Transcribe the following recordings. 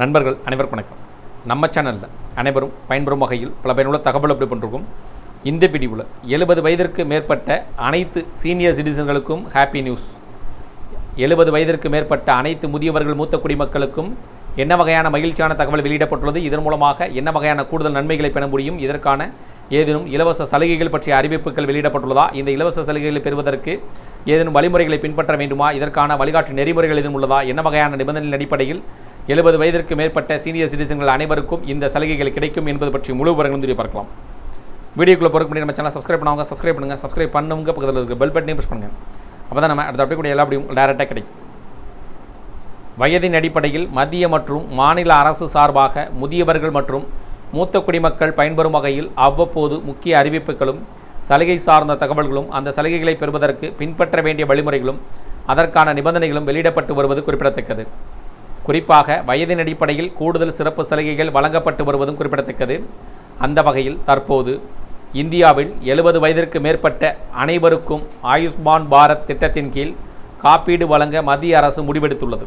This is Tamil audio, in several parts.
நண்பர்கள் அனைவருக்கும் வணக்கம். நம்ம சேனலில் அனைவரும் பயன்பெறும் வகையில் பல பயனுள்ள தகவல் அப்படி பண்ணிருக்கோம் இந்த வீடியோவில் எழுபது வயதிற்கு மேற்பட்ட அனைத்து சீனியர் சிட்டிசன்களுக்கும் ஹாப்பி நியூஸ் எழுபது வயதிற்கு மேற்பட்ட அனைத்து முதியவர்கள் மூத்த குடிமக்களுக்கும் என்ன வகையான மகிழ்ச்சியான தகவல் வெளியிடப்பட்டுள்ளது? இதன் மூலமாக என்ன வகையான கூடுதல் நன்மைகளை பெற முடியும்? இதற்கான ஏதேனும் இலவச சலுகைகள் பற்றிய அறிவிப்புகள் வெளியிடப்பட்டுள்ளதா? இந்த இலவச சலுகைகளை பெறுவதற்கு ஏதேனும் வழிமுறைகளை பின்பற்ற வேண்டுமா? இதற்கான வழிகாட்டு நெறிமுறைகள் எதுவும் உள்ளதா? என்ன வகையான நிபந்தனைகளின் அடிப்படையில் எழுபது வயதிற்கு மேற்பட்ட சீனியர் சிட்டிசன்கள் அனைவருக்கும் இந்த சலுகைகள் கிடைக்கும் என்பது பற்றி முழு விவரங்களும் தெரிய பார்க்கலாம். வீடியோக்குள்ளே பொறுக்க முடியும் நம்ம சேனல் சப்ஸ்கிரைப் பண்ணுவாங்க சப்ஸ்கிரைப் பண்ணுங்கள் சப்ஸ்கிரைப் பண்ணுங்க பக்கத்தில் இருக்க பெல் பட்டனையும் ப்ரெஸ் பண்ணுங்கள் அப்போ தான் நம்ம அடுத்த அப்படி கூட எல்லா அப்படியும் டேரெக்டாக கிடைக்கும். வயதின் அடிப்படையில் மத்திய மற்றும் மாநில அரசு சார்பாக முதியவர்கள் மற்றும் மூத்த குடிமக்கள் பயன்பெறும் வகையில் அவ்வப்போது முக்கிய அறிவிப்புகளும் சலுகை சார்ந்த தகவல்களும் அந்த சலுகைகளை பெறுவதற்கு பின்பற்ற வேண்டிய வழிமுறைகளும் அதற்கான நிபந்தனைகளும் வெளியிடப்பட்டு வருவது குறிப்பிடத்தக்கது. குறிப்பாக வயதின் அடிப்படையில் கூடுதல் சிறப்பு சலுகைகள் வழங்கப்பட்டு வருவதும் குறிப்பிடத்தக்கது. அந்த வகையில் தற்போது இந்தியாவில் எழுபது வயதிற்கு மேற்பட்ட அனைவருக்கும் ஆயுஷ்மான் பாரத் திட்டத்தின் கீழ் காப்பீடு வழங்க மத்திய அரசு முடிவெடுத்துள்ளது.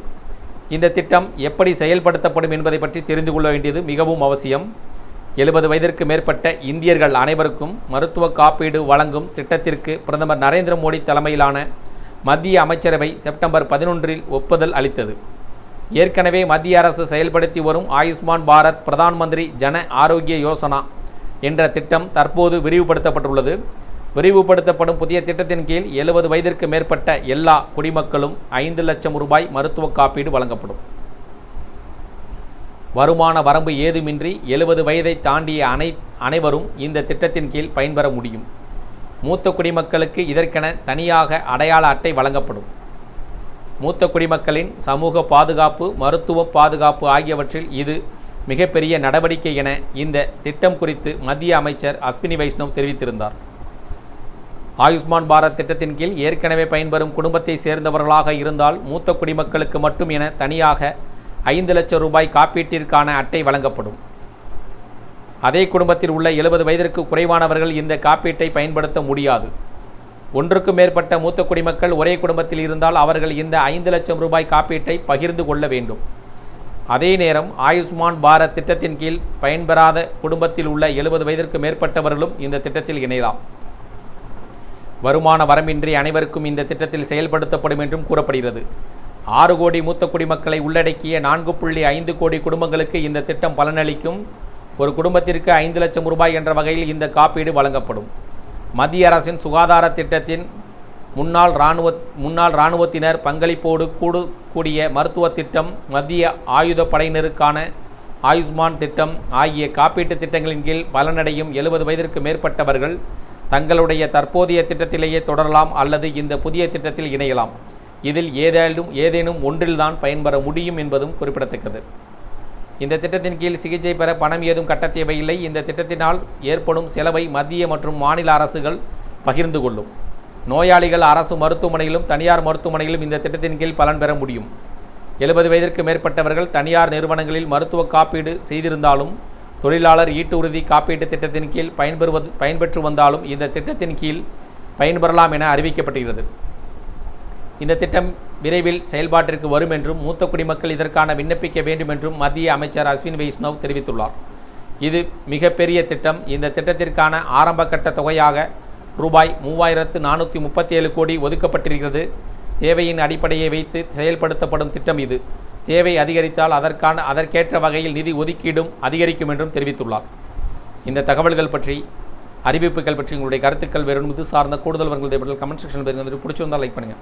இந்த திட்டம் எப்படி செயல்படுத்தப்படும் என்பதை பற்றி தெரிந்து கொள்ள வேண்டியது மிகவும் அவசியம். எழுபது வயதிற்கு மேற்பட்ட இந்தியர்கள் அனைவருக்கும் மருத்துவ காப்பீடு வழங்கும் திட்டத்திற்கு பிரதமர் நரேந்திர மோடி தலைமையிலான மத்திய அமைச்சரவை செப்டம்பர் பதினொன்றில் ஒப்புதல் அளித்தது. ஏற்கனவே மத்திய அரசு செயல்படுத்தி வரும் ஆயுஷ்மான் பாரத் பிரதான் மந்திரி ஜன ஆரோக்கிய யோசனா என்ற திட்டம் தற்போது விரிவுபடுத்தப்பட்டுள்ளது. விரிவுபடுத்தப்படும் புதிய திட்டத்தின் கீழ் எழுபது வயதிற்கு மேற்பட்ட எல்லா குடிமக்களும் ஐந்து லட்சம் ரூபாய் மருத்துவ காப்பீடு வழங்கப்படும். வருமான வரம்பு ஏதுமின்றி எழுபது வயதை தாண்டிய அனை அனைவரும் இந்த திட்டத்தின் கீழ் பயன்பெற முடியும். மூத்த குடிமக்களுக்கு இதற்கென தனியாக அடையாள அட்டை வழங்கப்படும். மூத்த குடிமக்களின் சமூக பாதுகாப்பு மருத்துவ பாதுகாப்பு ஆகியவற்றில் இது மிகப்பெரிய நடவடிக்கை என இந்த திட்டம் குறித்து மத்திய அமைச்சர் அஸ்வினி வைஷ்ணவ் தெரிவித்திருந்தார். ஆயுஷ்மான் பாரத் திட்டத்தின் கீழ் ஏற்கனவே பயன்பெறும் குடும்பத்தை சேர்ந்தவர்களாக இருந்தால் மூத்த குடிமக்களுக்கு மட்டும் என தனியாக ஐந்து லட்சம் ரூபாய் காப்பீட்டிற்கான அட்டை வழங்கப்படும். அதே குடும்பத்தில் உள்ள எழுபது வயதிற்கு குறைவானவர்கள் இந்த காப்பீட்டை பயன்படுத்த முடியாது. ஒன்றுக்கு மேற்பட்ட மூத்த குடிமக்கள் ஒரே குடும்பத்தில் இருந்தால் அவர்கள் இந்த ஐந்து லட்சம் ரூபாய் காப்பீட்டை பகிர்ந்து கொள்ள வேண்டும். அதே நேரம் ஆயுஷ்மான் பாரத் திட்டத்தின் கீழ் பயன்பெறாத குடும்பத்தில் உள்ள எழுபது வயதிற்கு மேற்பட்டவர்களும் இந்த திட்டத்தில் இணையலாம். வருமான வரம்பின்றி அனைவருக்கும் இந்த திட்டத்தில் செயல்படுத்தப்படும் என்றும் கூறப்படுகிறது. ஆறு கோடி மூத்த குடிமக்களை உள்ளடக்கிய நான்கு புள்ளி ஐந்து கோடி குடும்பங்களுக்கு இந்த திட்டம் பலனளிக்கும். ஒரு குடும்பத்திற்கு ஐந்து லட்சம் ரூபாய் என்ற வகையில் இந்த காப்பீடு வழங்கப்படும். மத்திய அரசின் சுகாதார திட்டத்தின் முன்னாள் இராணுவ முன்னாள் இராணுவத்தினர் பங்களிப்போடு கூடு கூடிய மருத்துவ திட்டம் மத்திய ஆயுதப்படையினருக்கான ஆயுஷ்மான் திட்டம் ஆகிய காப்பீட்டு திட்டங்களின் கீழ் பலனடையும் எழுபது வயதிற்கு மேற்பட்டவர்கள் தங்களுடைய தற்போதைய திட்டத்திலேயே தொடரலாம் அல்லது இந்த புதிய திட்டத்தில் இணையலாம். இதில் ஏதேனும் ஏதேனும் ஒன்றில்தான் பயன்பெற முடியும் என்பதும் குறிப்பிடத்தக்கது. இந்த திட்டத்தின் கீழ் சிகிச்சை பெற பணம் ஏதும் கட்ட தேவையில்லை இந்த திட்டத்தினால் ஏற்படும் செலவை மத்திய மற்றும் மாநில அரசுகள் பகிர்ந்து கொள்ளும். நோயாளிகள் அரசு மருத்துவமனையிலும் தனியார் மருத்துவமனையிலும் இந்த திட்டத்தின் கீழ் பலன் பெற முடியும். எழுபது வயதிற்கு மேற்பட்டவர்கள் தனியார் நிறுவனங்களில் மருத்துவ காப்பீடு செய்திருந்தாலும் தொழிலாளர் ஈட்டு உறுதி காப்பீட்டு திட்டத்தின் கீழ் பயன்பெறுவது பயன்பெற்று வந்தாலும் இந்த திட்டத்தின் கீழ் பயன்பெறலாம் என அறிவிக்கப்பட்டுகிறது இந்த திட்டம் விரைவில் செயல்பாட்டிற்கு வரும் என்றும் மூத்த குடிமக்கள் இதற்கான விண்ணப்பிக்க வேண்டும் என்றும் மத்திய அமைச்சர் அஸ்வின் வைஷ்ணவ் தெரிவித்துள்ளார். இது மிகப்பெரிய திட்டம். இந்த திட்டத்திற்கான ஆரம்ப கட்ட தொகையாக ரூபாய் மூவாயிரத்து நானூற்றி முப்பத்தி ஏழு கோடி ஒதுக்கப்பட்டிருக்கிறது. தேவையின் அடிப்படையை வைத்து செயல்படுத்தப்படும் திட்டம் இது. தேவை அதிகரித்தால் அதற்கான அதற்கேற்ற வகையில் நிதி ஒதுக்கீடும் அதிகரிக்கும் என்றும் தெரிவித்துள்ளார். இந்த தகவல்கள் பற்றி அறிவிப்புகள் பற்றி உங்களுடைய கருத்துக்கள் வேறு இது சார்ந்த கூடுதல் வர்களுடைய கமெண்ட் செக்ஷனில் பிடிச்சிருந்தால் லைக் பண்ணுங்கள்